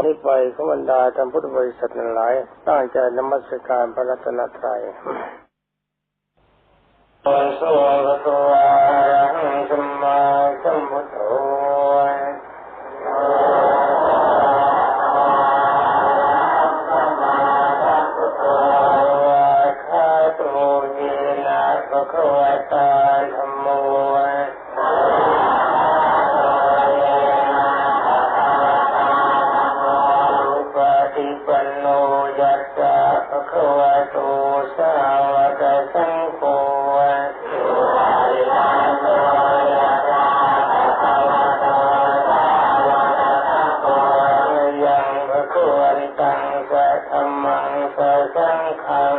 อนนี้ไปขบรรดาท่านพุทธบริษัทหลายตั้งใจนมัสการพระรัตนตรัยวันสวระวาหังสัมมาสัมพุทโธคาโตเยนะภะคะวตา ตังสะธัมมังสะสังฆัง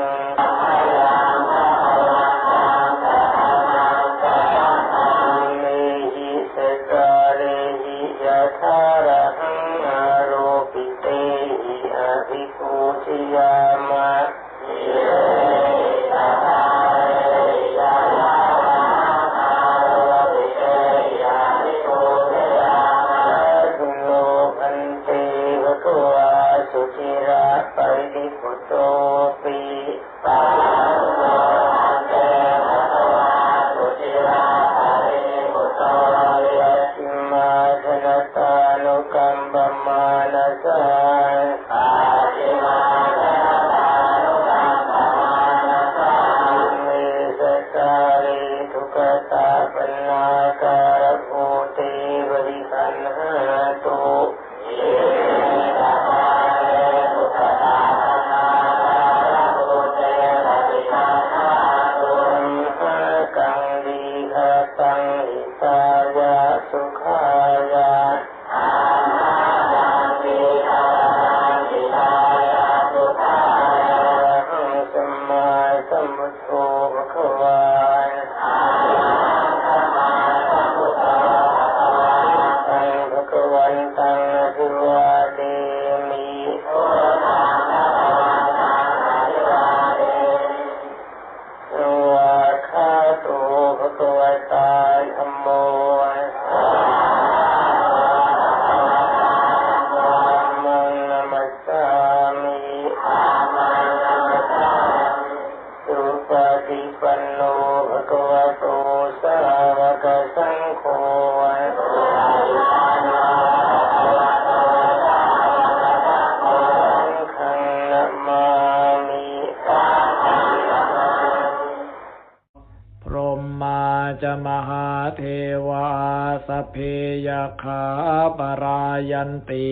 เมหิสกาเลหิยะธาระหังอาโรปิเตหิอภิปูชย จิระปริติปุตโตปีปาโลพันเตภะคะวาสุจิระปริติปุตโตยัสมานตานุกัมปมานาสาอาชิมาธนตานุกัมปมานาสาเมสกาลิทุกตาปนาการภูติบริคันหาตุ ม ปันโนภะคะวะโตสาวกสังโฆขังนามามิพรหมาจะมหาเทวาสเพยคาปรายันติ